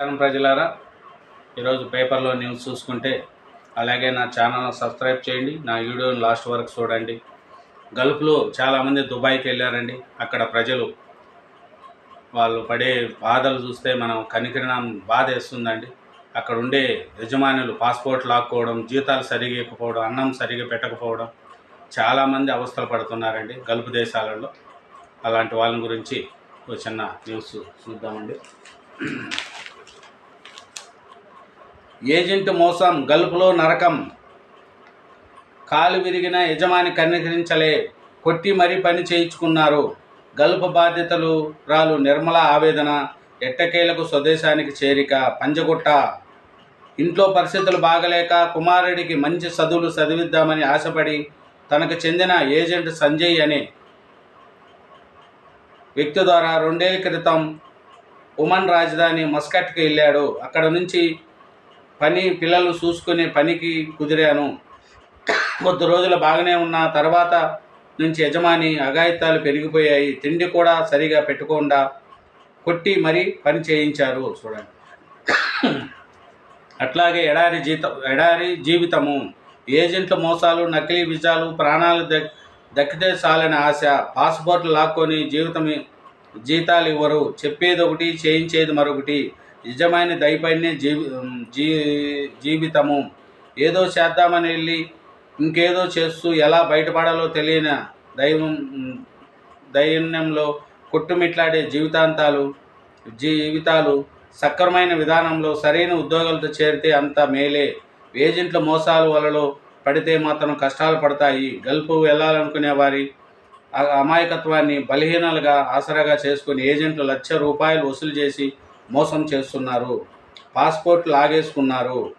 నమస్కారం ప్రజలారా. ఈరోజు పేపర్లో న్యూస్ చూసుకుంటే అలాగే నా ఛానల్ సబ్స్క్రైబ్ చేయండి నా వీడియోని లాస్ట్ వరకు చూడండి. గల్ఫ్లో చాలామంది దుబాయ్కి వెళ్ళారండి. అక్కడ ప్రజలు వాళ్ళు పడే బాధలు చూస్తే మనం కనికరణం బాధ వేస్తుందండి అక్కడ ఉండే యజమానులు పాస్పోర్ట్ లాక్కోవడం జీతాలు సరిగా ఇవ్వకపోవడం అన్నం సరిగా పెట్టకపోవడం చాలామంది అవస్థలు పడుతున్నారండి గల్ఫ్ దేశాలలో. అలాంటి వాళ్ళ గురించి ఒక చిన్న న్యూస్ చూద్దామండి. ఏజెంట్ మోసం గల్పులో నరకం. కాలు విరిగిన యజమాని కనికరించలే కొట్టి మరీ పని చేయించుకున్నారు. గల్పు బాధ్యతలు రాలు నిర్మల ఆవేదన ఎట్టకేలకు స్వదేశానికి చేరిక పంజగుట్ట. ఇంట్లో పరిస్థితులు బాగలేక కుమారుడికి మంచి చదువులు చదివిద్దామని ఆశపడి తనకు చెందిన ఏజెంట్ సంజయ్ అనే వ్యక్తి ద్వారా రెండేళ్ళ క్రితం ఉమన్ రాజధాని మస్కట్కి వెళ్ళాడు. అక్కడ నుంచి పని పిల్లలు చూసుకునే పనికి కుదిరాను. కొద్ది రోజులు బాగానే ఉన్న తర్వాత నుంచి యజమాని అఘాయిత్యాలు పెరిగిపోయాయి. తిండి కూడా సరిగా పెట్టకుండా కొట్టి మరీ పని చేయించారు. చూడండి. అట్లాగే ఎడారి జీత ఎడారి జీవితము. ఏజెంట్ల మోసాలు నకిలీ విజాలు ప్రాణాలు దక్ దక్కితే చాలని ఆశ. పాస్పోర్ట్లు లాక్కొని జీవితం జీతాలు ఇవ్వరు చెప్పేది ఒకటి చేయించేది మరొకటి. నిజమైన దయపైనే జీవి జీ జీవితము. ఏదో చేద్దామని వెళ్ళి ఇంకేదో చేస్తూ ఎలా బయటపడాలో తెలియని దైవం దైన్యంలో కొట్టుమిట్లాడే జీవితాంతాలు జీవితాలు సక్రమైన విధానంలో సరైన ఉద్యోగాలతో చేరితే అంత మేలే. ఏజెంట్ల మోసాల వలలో పడితే మాత్రం కష్టాలు పడతాయి. గల్ఫ్ వెళ్ళాలనుకునే వారి అమాయకత్వాన్ని బలహీనలుగా ఆసరాగా చేసుకుని ఏజెంట్లు లక్ష రూపాయలు వసూలు చేసి మోసం చేస్తున్నారు. పాస్పోర్ట్ లాగేసుకున్నారు.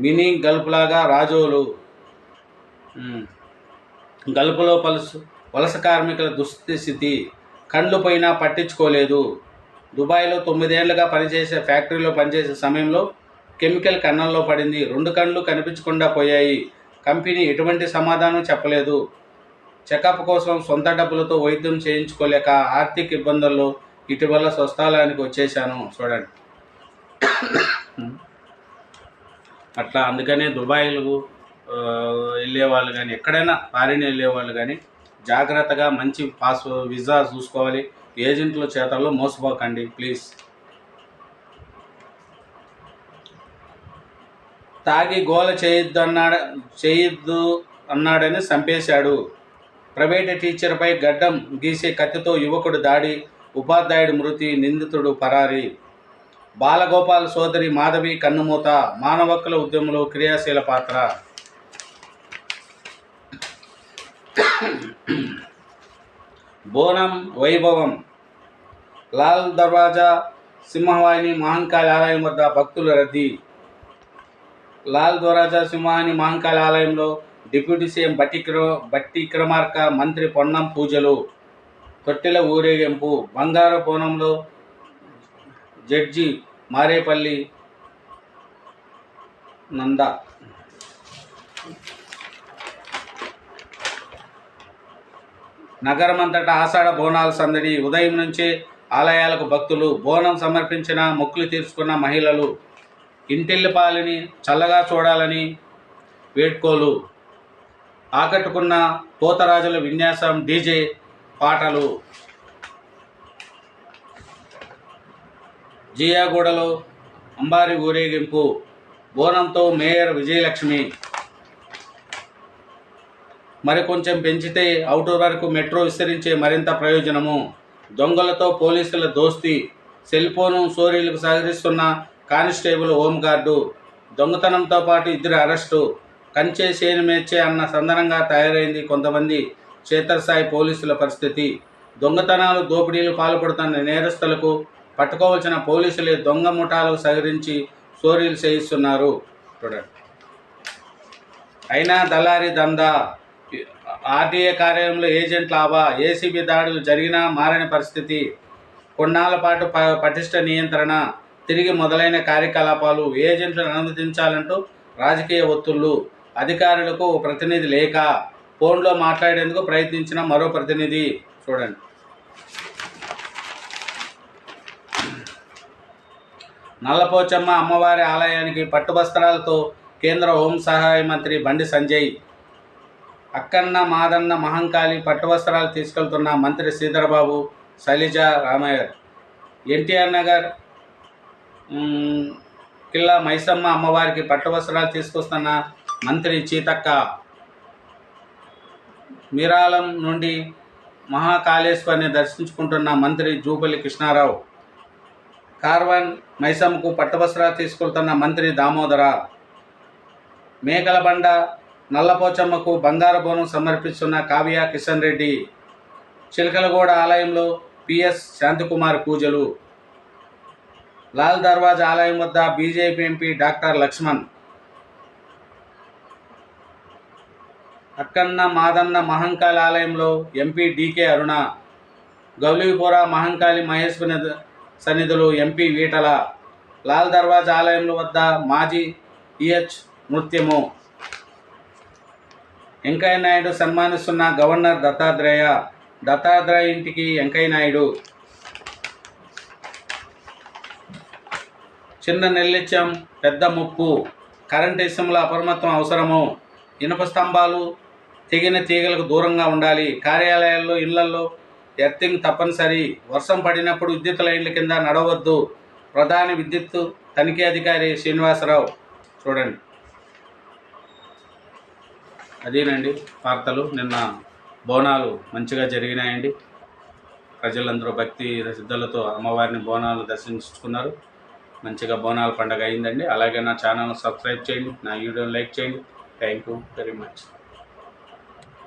మినీ గల్ఫ్లాగా రాజోలు. గల్పులో గల్ఫ్లో పలుసు వలస కార్మికుల దుస్థితి కండ్లు పోయినా పట్టించుకోలేదు. దుబాయ్లో తొమ్మిదేళ్ళుగా పనిచేసే ఫ్యాక్టరీలో పనిచేసే సమయంలో కెమికల్ కన్నంలో పడింది. రెండు కళ్ళు కనిపించకుండా పోయాయి. కంపెనీ ఎటువంటి సమాధానం చెప్పలేదు. చెకప్ కోసం సొంత డబ్బులతో వైద్యం చేయించుకోలేక ఆర్థిక ఇబ్బందుల్లో ఇటీవల స్వస్థలానికి వచ్చేసాను చూడండి. అట్లా అందుకనే దుబాయ్లకు వెళ్ళేవాళ్ళు కానీ ఎక్కడైనా ఫారిన్ వెళ్ళేవాళ్ళు కానీ జాగ్రత్తగా మంచి పాస్ వీసా చూసుకోవాలి. ఏజెంట్ల చేతల్లో మోసపోకండి ప్లీజ్. తాగి గోల చేయొద్దు అన్నాడు చేయొద్దు అన్నాడని చంపేశాడు. ప్రైవేట్ టీచర్పై గడ్డం గీసే కత్తితో యువకుడు దాడి ఉపాధ్యాయుడు మృతి నిందితుడు పరారి. బాలగోపాల్ సోదరి మాధవి కన్నుమూత మానవ హక్కుల ఉద్యమంలో క్రియాశీల పాత్ర. బోనం వైభవం. లాల్ దర్వాజా సింహవాహిని మహంకాళి ఆలయం వద్ద భక్తుల రద్దీ. లాల్ దర్వాజా సింహాని మహంకాళి ఆలయంలో డిప్యూటీ సీఎం బట్టి క్రో బట్టి క్రమార్క మంత్రి పొన్నం పూజలు. తొట్టెల ఊరేగింపు బంగారు కోణంలో జడ్జి మారేపల్లి నంద. నగరమంతటా ఆషాఢ బోనాల సందడి ఉదయం నుంచే ఆలయాలకు భక్తులు బోనం సమర్పించిన మొక్కులు తీర్చుకున్న మహిళలు ఇంటిల్లిపాలిని చల్లగా చూడాలని వేడ్కోలు ఆకట్టుకున్న పోతరాజుల విన్యాసం డీజే పాటలు. జియాగూడలో అంబారి ఊరేగింపు బోనంతో మేయర్ విజయలక్ష్మి. మరి కొంచెం పెంచితే అవుటర్ వరకు మెట్రో విస్తరించే మరింత ప్రయోజనము. దొంగలతో పోలీసుల దోస్తీ సెల్ఫోను సోరీలకు సహకరిస్తున్న కానిస్టేబుల్ హోంగార్డు దొంగతనంతో పాటు ఇద్దరు అరెస్టు కంచే సేను మేర్చే అన్న సందనంగా తయారైంది కొంతమంది. క్షేత్రస్థాయి పోలీసుల పరిస్థితి. దొంగతనాలు దోపిడీలు పాల్పడుతున్న నేరస్తులకు పట్టుకోవాల్సిన పోలీసులే దొంగ ముఠాలకు సహకరించి చోరీలు చేయిస్తున్నారు. చూడండి. అయినా దళారీ దందా. ఆర్టీఏ కార్యాలయంలో ఏజెంట్ లాభా. ఏసీబీ దాడులు జరిగినా మారని పరిస్థితి. కొన్నాళ్ళ పాటు ప పటిష్ట నియంత్రణ. తిరిగి మొదలైన కార్యకలాపాలు. ఏజెంట్లను అనుమతించాలంటూ రాజకీయ ఒత్తుళ్ళు. అధికారులకు ప్రతినిధి లేక ఫోన్లో మాట్లాడేందుకు ప్రయత్నించిన మరో ప్రతినిధి చూడండి. నల్లపోచమ్మ అమ్మవారి ఆలయానికి పట్టువస్త్రాలతో కేంద్ర హోం సహాయ మంత్రి బండి సంజయ్ అక్కన్న మాదన్న మహంకాళి పట్టువస్త్రాలు తీసుకెళ్తున్న మంత్రి శ్రీధరబాబు శైలజ రామయ్య ఎన్టీఆర్ నగర్ కిల్లా మైసమ్మ అమ్మవారికి పట్టువస్త్రాలు తీసుకొస్తున్న మంత్రి చీతక్క. మీరాలం నుండి మహాకాళేశ్వరిని దర్శించుకుంటున్న మంత్రి జూపల్లి కృష్ణారావు కార్వన్ మైసమ్కు పట్టువస్త్రాలు తీసుకెళ్తున్న మంత్రి దామోదర మేకలబండ నల్లపోచమ్మకు బంగారు బోనం సమర్పిస్తున్న కావ్య కిషన్ రెడ్డి చిలకలగూడ ఆలయంలో పిఎస్ శాంతికుమార్ పూజలు లాల్ దర్వాజా ఆలయం వద్ద BJP MP doctor Laxman Akkanna Madanna Mahankali ఆలయంలో ఎంపీ డీకే అరుణ గౌలీపుర మహంకాళి మహేశ్వరి సన్నిధులు ఎంపీ వీటల లాల్ దర్వాజా ఆలయంలో వద్ద మాజీ ఈహెచ్ నృత్యము. వెంకయ్య నాయుడు సన్మానిస్తున్న గవర్నర్ దత్తాత్రేయ దత్తాత్రేయ ఇంటికి వెంకయ్య నాయుడు. చిన్న నెల్లిత్యం పెద్ద ముప్పు కరెంట్ విషయంలో అప్రమత్తం అవసరము ఇనుప స్తంభాలు తెగిన తీగలకు దూరంగా ఉండాలి. కార్యాలయాల్లో ఇళ్ళల్లో ఎర్తింగ్ తప్పనిసరి. వర్షం పడినప్పుడు విద్యుత్ లైన్ల కింద నడవద్దు. ప్రధాన విద్యుత్ తనిఖీ అధికారి శ్రీనివాసరావు. చూడండి. అదేనండి వార్తలు. నిన్న బోనాలు మంచిగా జరిగినాయండి. ప్రజలందరూ భక్తి సిద్ధులతో అమ్మవారిని బోనాలు దర్శించుకున్నారు. మంచిగా బోనాల పండుగ అయిందండి. అలాగే నా ఛానల్ సబ్స్క్రైబ్ చేయండి. నా వీడియోని లైక్ చేయండి. Thank you very much.